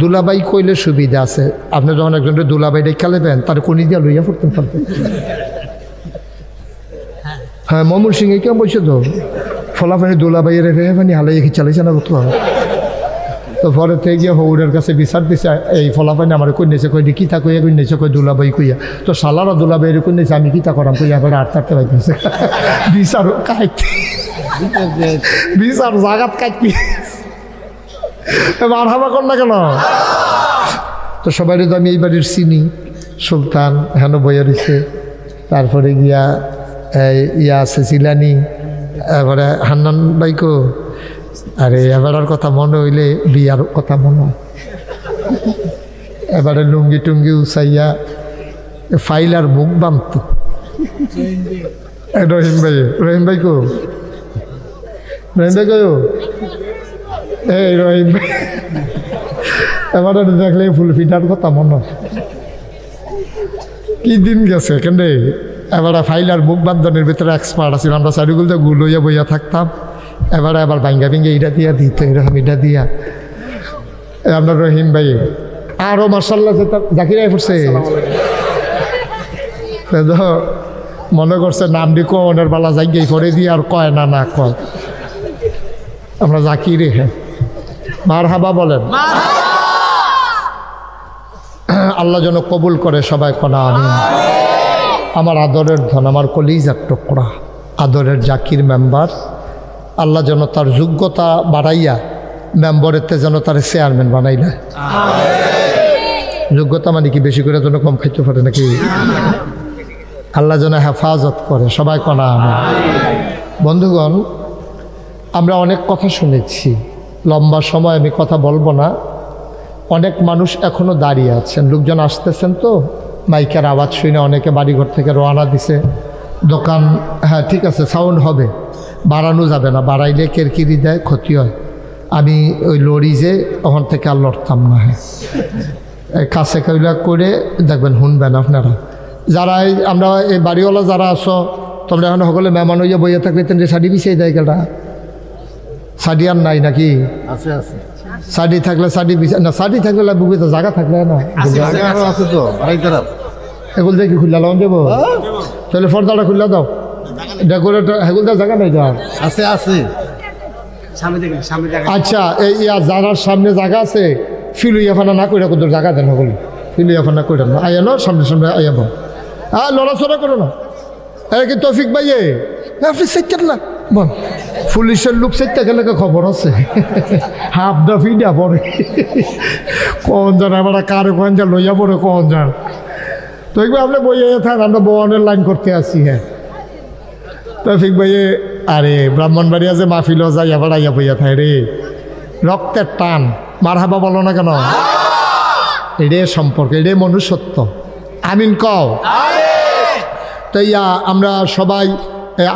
দুলাবাই কইলে সুবিধা আছে। আপনি যখন একজনের দুলাবাই ডেকে লেবেন, তার কোনি দিয়া লইয়া পড়তেন পারতেন হ্যাঁ মমুর সিং কেমন বলছে তো? ফলাফানি দুলাবাই রেখে ফানি হালাই কি চালাইছে না তো তো পরে থেকে গিয়ে হৌরের কাছে বিচার দিছে, এই ফলাফানি আমার কই নিয়েছে কই কি তা কইয়া কই নিয়েছে কই দুলাবাই কইয়া। তো সালারা দুলাবাই কই নিয়েছে আমি কি তা করাম কইয়া এবার আট থাকতে পাইতেছে বিচার কাইতে বিচার জাগাত কাইতে এবার হাবা কর না কেন? তো সবাই তো আমি এই বাড়ির চিনি, সুলতান হেন বইয়া দিছে। তারপরে গিয়া ইয়া আছে জিলানি, এবারে হান্নান বাইকো। আরে এবারের কথা মনে হইলে বিয়ার কথা মনে এবারে লুঙ্গি টুঙ্গি উচাইয়া ফাইল আর মুখ বানত রহিম ভাই রহিম ভাই কো? রহিম ভাই কো এই রহিম। এবারে দেখলে ফুল ফিটার কথা মনে। কি দিন গেছে কেন? এবারে ফাইলার মুখ বান্ধনের ভিতরে এক্সপার্ট আছিল আমরা চারিগুলোতে গুলইয়া বইয়া থাকতাম। এবারে আবার ভাঙ্গা ভেঙ্গে ইটা দিয়া দিত এরকম ইটা দিয়া। আমরা রহিম ভাই আরও মার্শাল্লাহ জাকিরাই পড়ছে মনে করছে নাম দি কনের বালা জাগিয়ে করে দিয়ে আর কয় না না কয়। আমরা জাকিরে হ্যাঁ। মার হাবা বলেন আল্লাহ যেন কবুল করে সবাই কনা আমি আমার আদরের ধন আমার কলিজার টুকরা আদরের জাকির মেম্বার। আল্লাহ যেন তার যোগ্যতা বাড়াইয়া মেম্বরেতে যেন তার চেয়ারম্যান বানাইলে। যোগ্যতা মানে কি বেশি করে যেন কম খাইতে পারে নাকি? আল্লাহ যেন হেফাজত করে সবাই কনা আমি বন্ধুগণ আমরা অনেক কথা শুনেছি। লম্বা সময় আমি কথা বলব না। অনেক মানুষ এখনও দাঁড়িয়ে আছেন। লোকজন আসতেছেন তো। মাইকের আওয়াজ শুনে অনেকে বাড়িঘর থেকে রওনা দিছে। দোকান হ্যাঁ ঠিক আছে সাউন্ড হবে। বাড়ানো যাবে না। বাড়াইলে কেরকিরি দেয়, ক্ষতি হয়। আমি ওই লরি যে, ওখান থেকে আর লড়তাম না হ্যাঁ। কাছে কইলা করে দেখবেন, শুনবেন আপনারা। যারা এই, আমরা এই বাড়িওয়ালা যারা আছো, তোমরা এখন সকলে মেহমান হইয়া বইয়া থাকলে তেন শাড়ি বিছিয়ে দেয় কেটা আর নাই নাকি? আছে আছে। শাড়ি থাকলে বিছা না শাড়ি থাকলে বুকে তো জায়গা থাকলে না? আছে তো এগুলো দেখি খুললা লাগান দেবো। তাহলে পর্দাটা খুললা দাও। ডেকোরেটর হেগুলো তো জায়গা নাই তো আছে আছে। সামনে দেখেন সামনে আচ্ছা এই ইয়া যারার সামনে জায়গা আছে ফিলু ইয়াফানা না করে কোথাও জায়গা দেন সকলে? ফিলু ইয়াফানা করে না। আয়া নো সামনে সামনে আয়া বল হ্যাঁ লড়াচড়া করো না। এই কি তৌফিক ভাইয়ে? আপনি সেটার না। বল। পুলিশের লোক সেটা গেলে খবর আছে। হাফ দা ফিডা পরে। কোন জন আবার কার কোন যা লইয়া পড়ে কোন জন? তো একবার আপনি বইয়ে থাক আমরা বনের লাইন করতে আসি হ্যাঁ। তৌফিক ভাইয়ে আরে ব্রাহ্মণবাড়িয়া যে মাহফিলও যাই আবার আইয়া বইয়া থাই রে। রক্তের টান মার হাবা বলো না কেন? এড়ে সম্পর্ক এড়ে মনুষ্যত্ব। আমিন কও। তাইয়া আমরা সবাই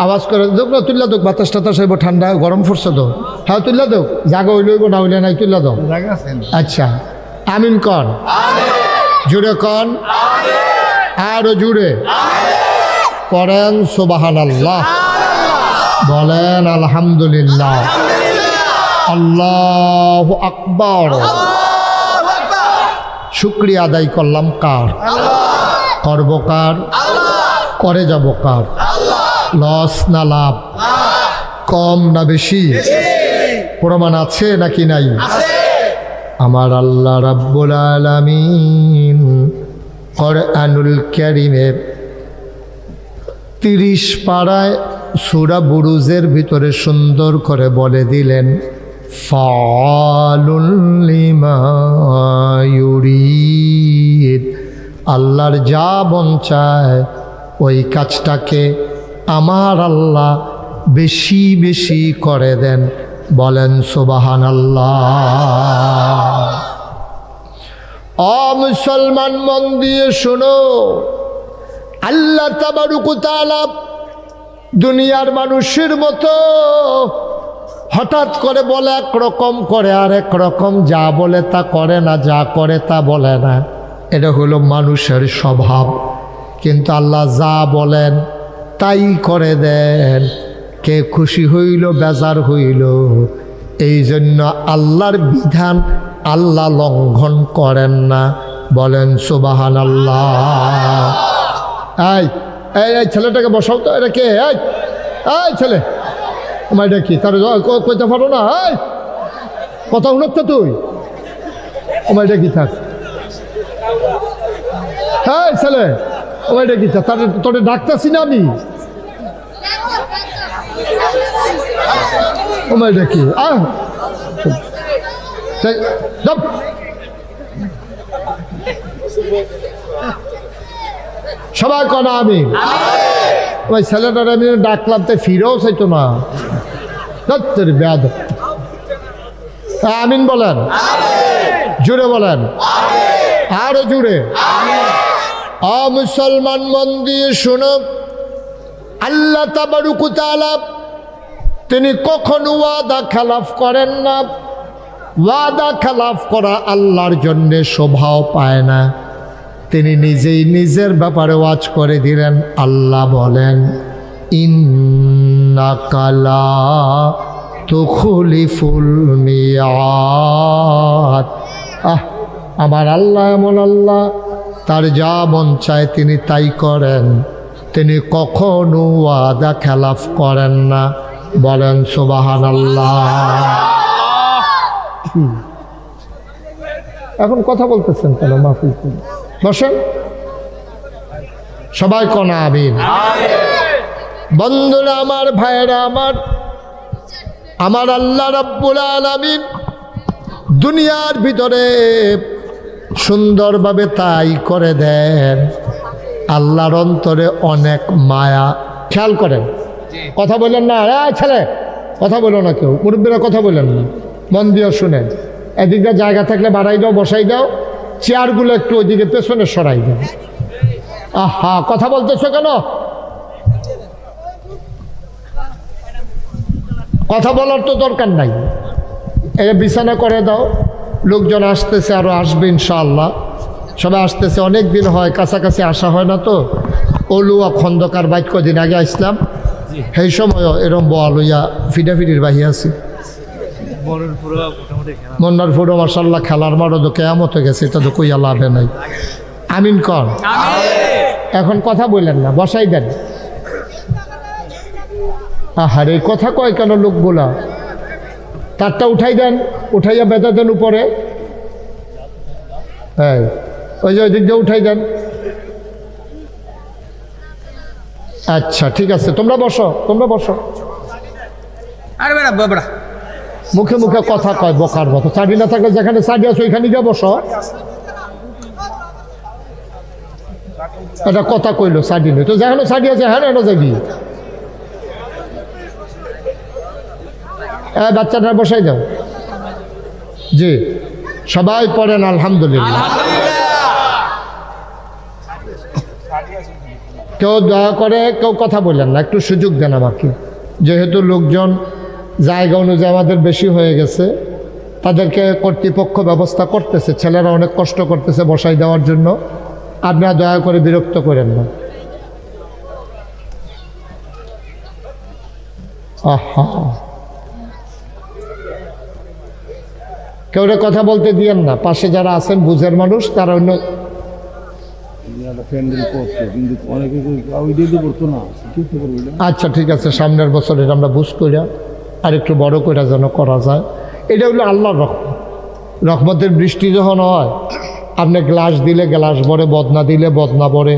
আওয়াজ করে দোক না তুললা দোক বাতাস টাতাস হইব ঠান্ডা গরম পড়ছে তো। হ্যাঁ তুললা দোক জাগা হইল হইব না হইলে নাই তুললা আছে আচ্ছা আমিন কন জুড়ে কন। আরও জুড়ে। পড়েন সুবাহান আল্লাহ বলেন আলহামদুলিল্লাহ। আল্লাহ আকবর। শুক্রিয়া আদায় করলাম কার? করব কার? করে যাব কার? লস না লাভ? কম না বেশি? প্রমাণ আছে নাকি নাই? আমার আল্লাহ রাব্বুল আলামিন কোরআনুল কারীমের তিরিশ পাড়ায় সুরা বুরুজের ভিতরে সুন্দর করে বলে দিলেন আল্লাহর যা মন চায় ওই কাজটাকে আমার আল্লাহ বেশি বেশি করে দেন। বলেন সুবাহান আল্লাহ মন দিয়ে শোনো, আল্লাহ তাবারুকুতালা দুনিয়ার মানুষের মতো হঠাৎ করে বলে একরকম করে আর রকম, যা বলে তা করে না, যা করে তা বলে না। এটা হলো মানুষের স্বভাব। কিন্তু আল্লাহ যা বলেন তাই করে দেন। কে খুশি হইল, বেজার হইল। এই জন্য আল্লাহর বিধান আল্লাহ লঙ্ঘন করেন না। বলেন সুবাহান আল্লাহ এই এই ছেলেটাকে বসাও তো, এটা কে? এই এই ছেলে। আমার এটা কি? তার কইতে পারো না? এই, কথা শুনছ তুই? আমার এটা কি থাক হ্যাঁ ছেলে। এটা কি থাক তোরে ডাকতেছি না আমি? আমার এটা কি? আহ। সবাই কনা আমি। ওই ছেলেটার আমি ডাকলাম তো ফিরেও চাইতো না। দত্তের ব্যাধ আমিন বলেন। জুড়ে বলেন। আরও জুড়ে মুসলমান মন দিয়ে শুনো। আল্লাহ তাবারুকুতালা তিনি কখনো ওয়াদা খেলাফ করেন না। ওয়াদা খেলাফ করা আল্লাহর জন্যে শোভাও পায় না। তিনি নিজেই নিজের ব্যাপারে ওয়াজ করে দিলেন, আল্লাহ বলেন ইন্নাকালা তুখলিফুল মিয়াদ। আহ, আমার আল্লাহ এমন আল্লাহ। তার যা মন চায় তিনি তাই করেন। তিনি কখনো ওয়াদা খেলাফ করেন না। বলেন সুবাহান আল্লাহ। এখন কথা বলতেছেন কেন মাহফিল? বসেন। সবাই কনা আমিন। বন্ধুরা আমার ভাইয়েরা আমার আমার আল্লাহ রব্বুল আলামিন দুনিয়ার ভিতরে সুন্দরভাবে তাই করে দেন। আল্লাহর অন্তরে অনেক মায়া। খেয়াল করেন। কথা বললেন না? এই ছেলে! কথা বলো না কেউ। মুরব্বীরা কথা বলেন না। মন দিয়ে শুনেন। এদিকটা জায়গা থাকলে বাড়াই দাও বসাই দাও। চেয়ারগুলো একটু ওইদিকে পেছনে সরাই দাও আহা! কথা বলতেছো কেন? কথা বলার তো দরকার নাই। এই বিছানা করে দাও। লোকজন আসতেছে আরও আসবে ইনশাআল্লাহ। সবাই আসতেছে অনেক দিন হয় কাছাকাছি আসা হয় না তো। অলুয়া খন্দকার বাইক কদিন আগে আসলাম। সেই সময়ও এরম বল লইয়া ফিডাফিডির বাহি আছি। মন্নার ফুটো মার্শাল্লাহ খেলার মারও তো কেয়ামত হয়ে গেছে এটা তো কইয়া লাভে নাই। আমিন কর। এখন কথা বললেন না বসাই দেন। আহারে কথা কয় কেন লোকগুলা? তারটা উঠাই দেন উঠাইয়া বেঁধে দেন উপরে। হ্যাঁ ওই যে ওই দিক দিয়ে উঠাই দেন। আচ্ছা ঠিক আছে তোমরা বসো তোমরা বসো। আরে বেড়া মুখে মুখে কথা কয় বোকার মতো। চাবি না থাকলে যেখানে চাবি আছে ওইখানে গিয়ে বসো। এটা কথা কইলো সাডি নেই তো যেখানে সাডি আছে হ্যাঁ এটা যাবি। হ্যাঁ বাচ্চাটা বসাই দাও। জি। সবাই পড়েন, আলহামদুলিল্লাহ। কেউ দয়া করে, কেউ কথা বললেন না, একটু সুযোগ দেন আমাকে। যেহেতু লোকজন জায়গা অনুযায়ী আমাদের বেশি হয়ে গেছে, তাদেরকে কর্তৃপক্ষ ব্যবস্থা করতেছে, ছেলেরা অনেক কষ্ট করতেছে বসাই দেওয়ার জন্য। আপনারা দয়া করে বিরক্ত করেন না। আহা। কেউ কথা বলতে দিয়েন না। পাশে যারা আছেন বুঝের মানুষ তারা অন্য? আচ্ছা ঠিক আছে সামনের বছর এটা আমরা বুঝ করিয়া আর একটু বড় করে যেন করা যায়। এটা হলো আল্লাহর রহমত। রহমতের বৃষ্টি যখন হয় আপনি গ্লাস দিলে গ্লাস ভরে বদনা দিলে বদনা ভরে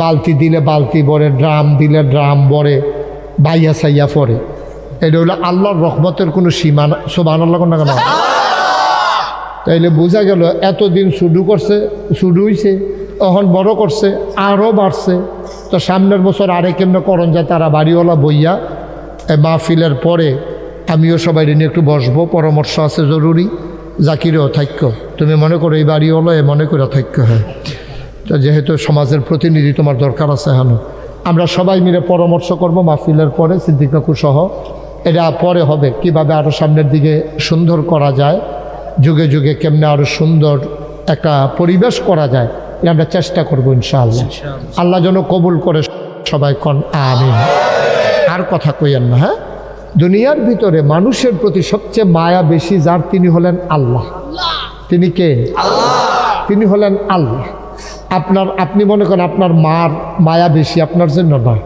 বালতি দিলে বালতি ভরে ড্রাম দিলে ড্রাম ভরে বাইয়া সাইয়া পরে এটা হলো আল্লাহর রহমতের কোনো সীমানা সোবান আল্লাহ না কেন? তাইলে বোঝা গেল এতদিন শুরু করছে, শুরু হয়েছে এখন বড় করছে আরও বাড়ছে। তো সামনের বছর আরেক কেমন করণ যায়, তারা বাড়িওয়ালা বইয়া মাহফিলের পরে আমিও সবাই নিয়ে একটু বসবো, পরামর্শ আছে জরুরি। জাকিরেও থাক্য। তুমি মনে করো এই বাড়িওয়ালা এ মনে করে থাক্য হ্যাঁ। তো যেহেতু সমাজের প্রতিনিধি তোমার দরকার আছে হেন আমরা সবাই মিলে পরামর্শ করব মাহফিলের পরে, সিদ্দিক কাকু সহ। এটা পরে হবে, কীভাবে আরও সামনের দিকে সুন্দর করা যায়। যুগে যুগে কেমনে আরও সুন্দর একটা পরিবেশ করা যায় এটা আমরা চেষ্টা করব ইনশাআল্লাহ। আল্লাহ যেন কবুল করে সবাই কন আমিন। আর কথা কইয়েন না হ্যাঁ? দুনিয়ার ভিতরে মানুষের প্রতি সবচেয়ে মায়া বেশি যার তিনি হলেন আল্লাহ। তিনি কে? তিনি হলেন আল্লাহ। আপনার আপনি মনে করেন আপনার মার মায়া বেশি আপনার জন্য নয়।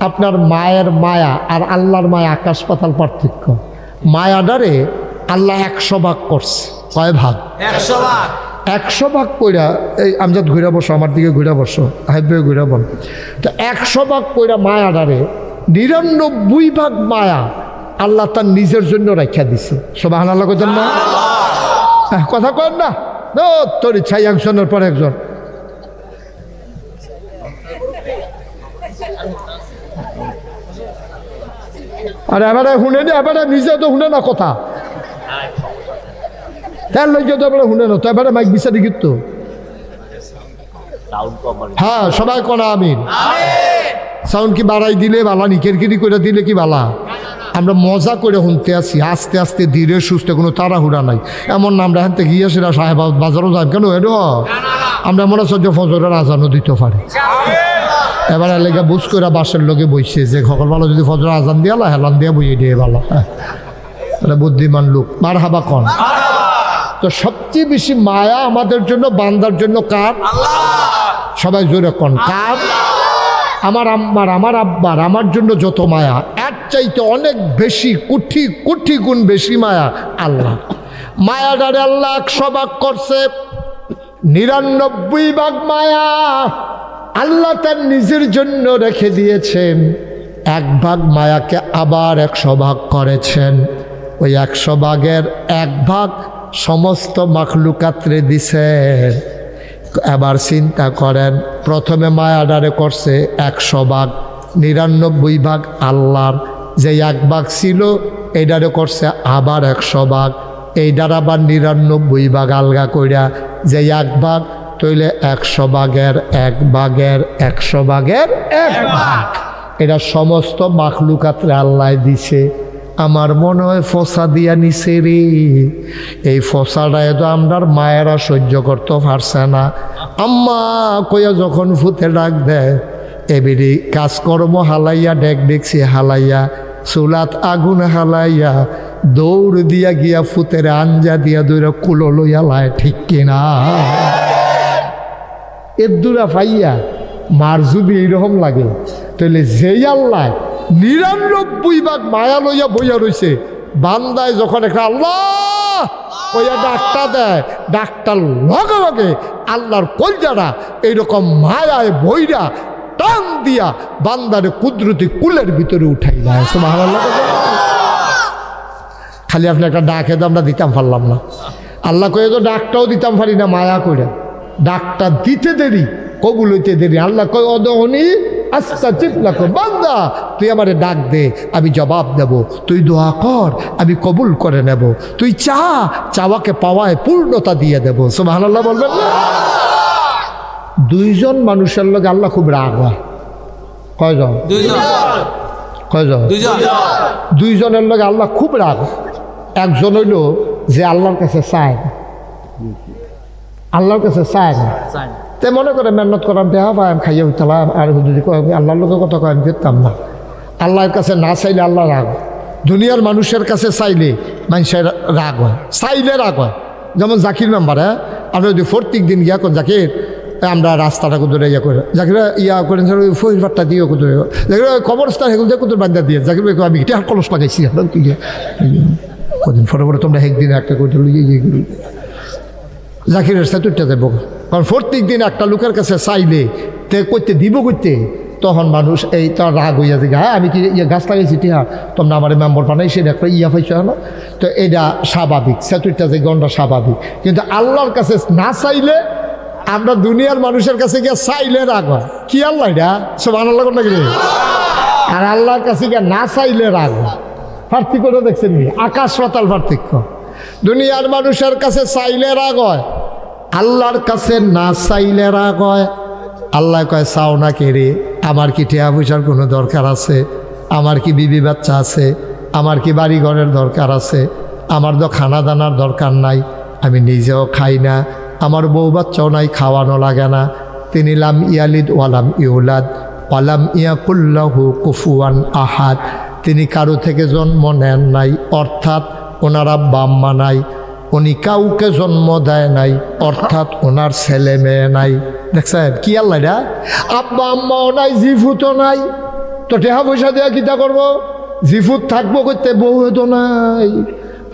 আপনার মায়ের মায়া আর আল্লাহর মায়া আকাশ পাতাল পার্থক্য। মায়াডারে আল্লাহ একশো ভাগ করছে। কয় ভাগ? একশো ভাগ। একশো ভাগ কইরা এই আমজাদ ঘুরে বসো আমার দিকে ঘুরে বসো হাইবে ঘুরে বল। তো একশো ভাগ কইরা মায়াডারে নিরানব্বই ভাগ মায়া আল্লাহ তার নিজের জন্য রাখা দিছে। সবাই আল্লাহ কোথাও না কথা কর না? তোর ইচ্ছাই একজনের পর একজন। আর এবারে শুনে নি এবারে নিজে তো শুনে না কথা। তার লইকে তো এবারে শুনে না তো এবারে মাইক বিচারি কিন্তু হ্যাঁ সবাই কোনা আমিন। সাউন্ড কি বাড়াই দিলে বালা নি কেরকিরি করে দিলে কি বালা? আমরা মজা করে শুনতে আছি আস্তে আস্তে ধীরে সুস্থে কোনো তাড়াহুড়া নাই। এমন না আমরা হাতে গিয়ে সেটা সাহেব বাজারও যাই। কেন এর আমরা মনে হচ্ছে যে ফজরের আজানও দিতে পারে। এবার এলাকা বুঝ করে বাসের লোকে বইছে যে সকল ভালো যদি ফজর আজান দিয়ে হেলান দিয়ে বইয়ে দিয়ে ভালো এটা বুদ্ধিমান লোক মার হাবা কন। তো সবচেয়ে বেশি মায়া আমাদের জন্য বান্দার জন্য কার? সবাই জোরে কন কার? আমার আম্মার আমার আব্বার আমার জন্য যত মায়া এর চাইতে অনেক বেশি কুঠি কুঠি গুণ বেশি মায়া আল্লাহ। মায়াডারে আল্লাহ একশো ভাগ করছে নিরানব্বই ভাগ মায়া আল্লাহ তার নিজের জন্য রেখে দিয়েছেন। এক ভাগ মায়াকে আবার একশো ভাগ করেছেন। ওই একশো ভাগের এক ভাগ সমস্ত মাখলুকাত্রে দিছে। এবার চিন্তা করেন, প্রথমে মায়াডারে করছে একশো ভাগ, নিরানব্বই ভাগ আল্লাহর। যে এক ভাগ ছিল, এইডারে করছে আবার একশো ভাগ। এইডার আবার নিরানব্বই ভাগ আলগা কইরা যে এক ভাগ তৈলে একশো ভাগের এক ভাগের একশো ভাগের এক ভাগ। এটা সমস্ত মাখলুকাত্রে আল্লাহ দিছে। আমার মনে হয় ফসা দিয়া নিছে রে। এই ফসাটায় তো আমরার মায়েরা সহ্য করতে পারছে না। আম্মা কইয়া যখন ফুতে ডাক দেয় এবিরি কাজকর্ম হালাইয়া, ডেক ডেকছি হালাইয়া, চুলাত আগুন হালাইয়া, দৌড় দিয়া গিয়া ফুতের আঞ্জা দিয়া দৌড়া কুলো লইয়া লায়, ঠিক কিনা? এদুরা ফাইয়া মার যদি এইরকম লাগে। তাহলে যেই আল্লাহ নিরানব্বই ভাগ মায়া লইয়া বইয়া রইছে। বান্দায় যখন একটা আল্লাহ কইয়া ডাক্তার দেয় ডাক্তার লগে লগে আল্লাহর কলজারা এইরকম মায়ায় বইরা টান দিয়া বান্দারে কুদরতি কুলের ভিতরে উঠাই দেয়। খালি আপনি একটা ডাকে তো আমরা দিতাম পারলাম না। আল্লাহ কয়ে তো ডাকটাও দিতাম পারি না, মায়া করে ডাকটা দিতে দেরি, কবুল হইতে দেরি। আল্লাহ কয়, অদহনি আস্তা বান্দা তুই আমারে ডাক দে আমি জবাব দেব। তুই দোয়া কর আমি কবুল করে নেব। তুই চা চাওয়াকে পাওয়ায় পূর্ণতা দিয়ে দেব। সুবহানাল্লাহ বলবেন না? দুইজন মানুষের লোক আল্লাহ খুব রাগ হয়। কয়জন? কয়জন? দুইজন। দুইজনের লোক আল্লাহ খুব রাগ একজন হইল যে আল্লাহর কাছে চায় আল্লাহর কাছে চায় না। তে মনে করে মেহনত করাম দেহা পাই আমি খাইয়ে উঠলাম আর যদি আল্লাহর লোকের কথা কয়, আমি করতাম না। আল্লাহর কাছে না চাইলে আল্লাহ রাগ। দুনিয়ার মানুষের কাছে চাইলে মানুষের রাগ হয়। চাইলে রাগ হয়। যেমন জাকির নাম্বার হ্যাঁ? আপনি যদি প্রত্যেক দিন ইয়া করেন জাকির আমরা রাস্তাটা কুদরে ইয়া করে। জাকির ইয়া করেন ফহির পাট্টা দিয়ে কুদরে। জাকির কবরস্থান দিয়ে কুদুর বান্ধা দিয়ে। জাকির ভাই আমি এটা আর কলস লাগাইছি কদিন পরে পরে তোমরা একটা করে ইয়ে ইয়ে করি জাকিরের সাথে যাব কারণ প্রত্যেক দিন একটা লোকের কাছে চাইলে তে করতে, দিব করতে, তখন মানুষ এই তার রাগ হইয়া যে হ্যাঁ আমি কি ইয়ে গাছ লাগাইছি টিহা তোমরা আমার মেম্বর বানাইছি একটা ইয়া পাইছো না তো এটা স্বাভাবিক সেতুরটা যে গন্ডা স্বাভাবিক। কিন্তু আল্লাহর কাছে না চাইলে আমরা দুনিয়ার মানুষের কাছে গিয়ে চাইলে রাগ হয়। কি আল্লাহ এটা? সব আল্লাহ কোনটা কি আর আল্লাহর কাছে গিয়ে না চাইলে রাগ হয়। পার্থক্য দেখছেন আকাশ পাতাল পার্থক্য। দুনিয়ার মানুষের কাছে চাইলে রাগ হয়, আল্লাহর কাছে না চাইলে রাগ হয়। আল্লাহ কয়, চাও না কে রে? আমার কি টেয়া পয়সার কোনো দরকার আছে? আমার কি বিবি বাচ্চা আছে? আমার কি বাড়ি ঘরের দরকার আছে? আমার তো খানা দানার দরকার নাই, আমি নিজেও খাই না, আমার বউ বাচ্চাও নাই, খাওয়ানো লাগে না। তিনি লাম ইয়ালিদ ওয়ালাম ইউলাদ ওয়ালাম ইয়াকুল্লাহু কুফুয়ান আহাদ। তিনি কারও থেকে জন্ম নেন নাই, অর্থাৎ ওনার আব্বা আম্মা নাই। উনি কাউকে জন্ম দেয় নাই অর্থাৎ ওনার ছেলে মেয়ে নাই। দেখছেন কি আল্লাহ এটা আব্বা আম্মাও নাই জিফুতও নাই। তো টেহা পয়সা দেওয়া কিতা করব? জিফুত থাকব করতে বউ তো নাই।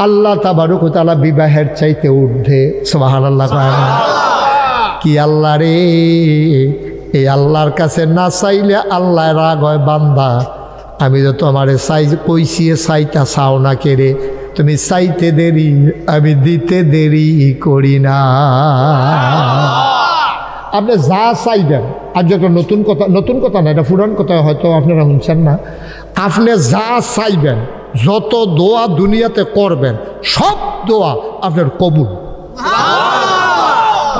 আল্লাহ তাবারুক তালা বিবাহের চাইতে উঠে সোহান আল্লাহ। কি আল্লাহ রে? এই আল্লাহর কাছে না চাইলে আল্লাহ রাগ হয় বান্দা। আমি তো তোমারে চাই কইছি চাইতা চাও না কেড়ে তুমি চাইতে দেরি আমি দিতে দেরি করি না। আপনি যা চাইবেন আজ একটা নতুন কথা নতুন কথা না এটা পুরান কথা হয়তো আপনারা শুনছেন না। আপনি যা চাইবেন যত দোয়া দুনিয়াতে করবেন সব দোয়া আপনার কবুল।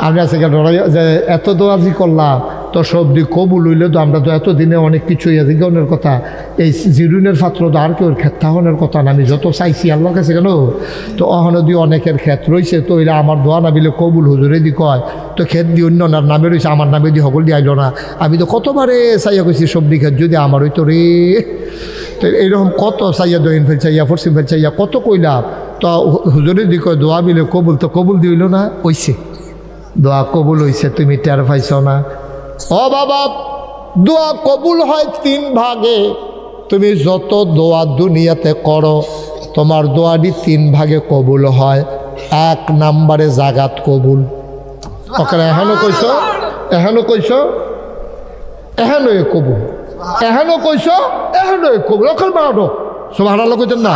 আমরা সেখানে ডরাই যে এত দোয়া জি করলাম তো সব দিক কবুল হইলে তো আমরা তো এতদিনে অনেক কিছু জিজ্ঞানের কথা, এই জিরুনের পাত্র তো আর কেউ ক্ষেত্রাহনের কথা না, আমি যত চাইছি আল্লাহর কাছে কেন? তো অহন দি অনেকের ক্ষেত রয়েছে তো এরা আমার দোয়া না বিলে কবুল হুজুরে দি কয়, তো ক্ষেত দি অন্য নার নামে রয়েছে আমার নামে দি সকল দিয়ে আইল না। আমি তো কতবারে চাইয়া কইছি সবজি ক্ষেত যদি আমার হইতো রে। তো এইরকম কত চাইয়া দইন ফেল চাইয়া পশ্চিম ফেল চাইয়া কত কইলাম তো হুজুরে দি কয়, দোয়া বিলে কবুল তো কবুল দিইল না ওইছে দোয়া কবুল হইছে, তুমি টের পাইছ না। ও বাবা দোয়া কবুল হয় তিন ভাগে। তুমি যত দোয়া দুনিয়াতে করো তোমার দোয়াটি তিন ভাগে কবুল হয়। এক নাম্বারে জাগাত কবুল। ওখানে এখনও কইছ? এখনও কইছ? এখনও এ কবুল। এখনও কইছ? এখনও এ কবুল। ওখানে বাড়ানো। সব হারালো কইতেন না?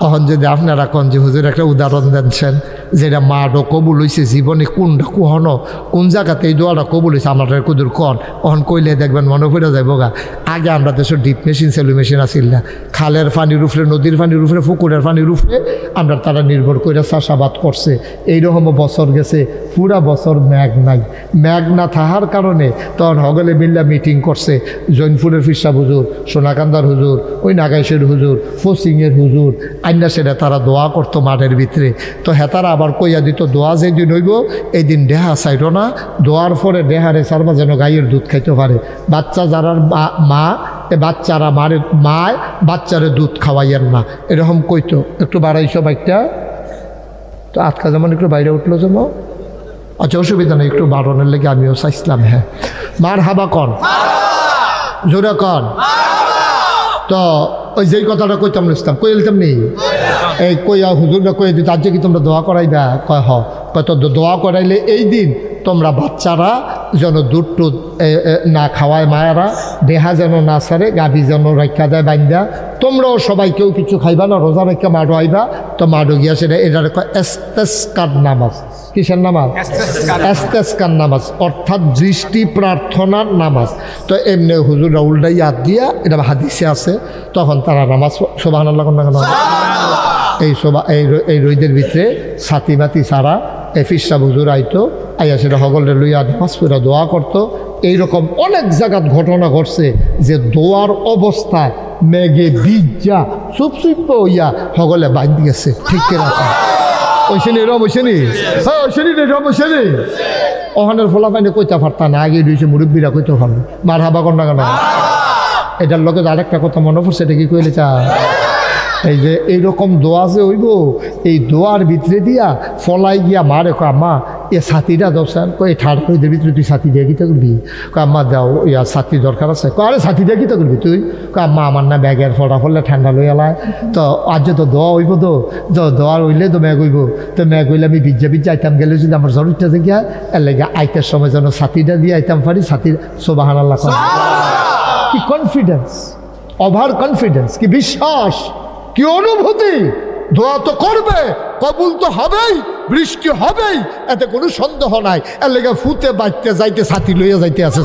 তখন যদি আপনারা কন যে হুজুর একটা উদাহরণ দেনছেন। যেটা মাডো কবুল হয়েছে জীবনে কোনটা কুহনো? কোন জায়গাতে এই দোয়াটা কবুল হয়েছে আমরা কুদুর কন। অহন কইলে দেখবেন মনে পড়ে যাইব গা আগে আমরা দেশের ডিপ মেশিন সেলু মেশিন আসিল না। খালের পানির উপরে নদীর পানির উপরে পুকুরের পানির উপরে আমরা তারা নির্ভর করে চাষাবাদ করছে। এইরকম বছর গেছে, পুরা বছর ম্যাগ নাই। ম্যাগ না থাকার কারণে তখন হগলে মিল্লা মিটিং করছে। জৈনপুরের ফিসা হুজুর, সোনাকান্দার হুজুর, ওই নাগাইশের হুজুর, ফসিংয়ের হুজুর, আইনা সেটা তারা দোয়া করতো মাঠের ভিতরে। তো হেতারা আবার কইয়া দিত দোয়া যেদিন হইব এই দিন দেহা চাইল না। দোয়ার পরে দেহারে সারবা যেন গাইয়ের দুধ খাইতে পারে। বাচ্চা যারা মা- মা এ বাচ্চারা মারে মায় বাচ্চারে দুধ খাওয়াইয়েন না। এরকম কইতো। একটু বাড়াইছো বাইকটা তো আজকা যেমন একটু বাইরে উঠল যেমন। আচ্ছা অসুবিধা নেই একটু বাড়ানোর লেগে আমিও চাইছিলাম হ্যাঁ। মার হাবা কন জোরে কন তো ওই যেই কথাটা কইতাম ইসলাম কই লিতাম নেই এই কইয়া হুজুররা কই দিত আজকে কি তোমরা দোয়া করাই দেয় কয়, হ। কয় তো দোয়া করাইলে এই দিন তোমরা বাচ্চারা যেন দুধ টুধ না খাওয়ায় মায়েরা দেহা যেন না সারে গাভী যেন রক্ষা দেয় বাইন্দা তোমরাও সবাই কেউ কিছু খাইবা না রোজা রক্ষা মাডো আইবা তো মাডো গিয়া সেটা এটার এস্তেস্কার নামাজ। কিসের নামাজ? এস্তেস্কার নামাজ। অর্থাৎ দৃষ্টি প্রার্থনার নামাজ। তো এমনি হুজুরা উল্টাই হাত দিয়া এটা হাদিসে আছে তখন তারা নামাজ সোবাহান আল্লাহ কেন? এই সোবা এই এই রইদের ভিতরে ছাতি মাতি সারা এফিসা হুজুর আইতো আইয়া সেটা হগলে লইয়া নামাজ দোয়া করতো। এইরকম অনেক জায়গাত ঘটনা ঘটছে যে দোয়ার অবস্থায় মেঘে বিজ্জা চুপ চুপ হইয়া হগলে বাইন্ধ গেছে। ঠিক কিনা? ওইসে নি রম ওইসে নি হ্যাঁ ওইসে নি রে রম ওইসে নি ওখানের ফলা পাইনি কইতে পারতা না, আগে দিয়েছে মুরব্বীরা কইতে পারল মার হাবা কর না কেন? এটার লগে আরেকটা কথা মনে পড়ছে, এটা কি কইলে চা এই যে এইরকম দোয়া যে হইব, এই দোয়ার ভিতরে দিয়া ফলাই গিয়া কো আম্মা এ ছাতিটা কই এই ঠান্ডা হইতে ভিতরে তুই ছাতি দিয়ে কিতা করবি? কো আম্মা দাও ইয়া ছাতি দরকার আছে। কো আরে ছাতি দিয়ে কিতা করবি তুই? কো আম্মা, আমার না ব্যাগের ফটা ফলে ঠান্ডা লই। এলায় তো আজ তো দোয়া হইব তো। দোয়ার হইলে তো ম্যাগ হইব। তো ম্যাগ হইলে আমি বিজ্জা ভিজা আইতাম, গেলে যদি আমার জ্বর উঠতে গিয়া এর লেগে আইতার সময় যেন ছাতিটা দিয়ে আইতাম পারি ছাতির সোবাহান আল্লাহ কি কনফিডেন্স ওভার কনফিডেন্স কি বিশ্বাস, কি অনুভূতি? দোয়া তো করবে, কবুল তো হবেই, বৃষ্টি হবেই, এতে কোনো সন্দেহ নাই। এর লেগে ফুতে বাঁচতে যাইতে, ছাতি লইয়া যাইতে আছে।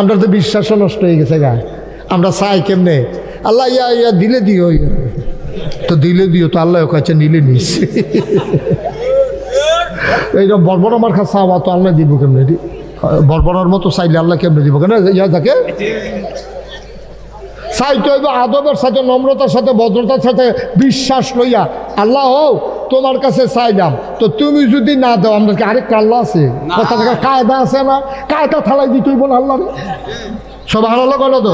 আমরা তো বিশ্বাসও নষ্ট হয়ে গেছে গা। আমরা চাই কেমনে? আল্লাহ ইয়া ইয়া দিলে দিও তো দিলে দিও, তো আল্লাহ কাছে নিলে নিস। এইরকম বর্বর আমার কাছে চাওয়া তো আল্লাহ দিব কেমনে? বর্বরার মতো চাইলে আল্লাহ কেমনে দিব কেন? ইয়া থাকে চাইতে হইবে আদবের সাথে নম্রতার সাথে ভদ্রতার সাথে বিশ্বাস লইয়া। আল্লাহ হো তোমার কাছে চাইলাম তো তুমি যদি না দাও আমরা কি আরেক আল্লাহ আছে? কথা থেকে কায়দা আছে না? কায়দা থালাই দিতে তুই না আল্লাহ সব হারালো কেন তো।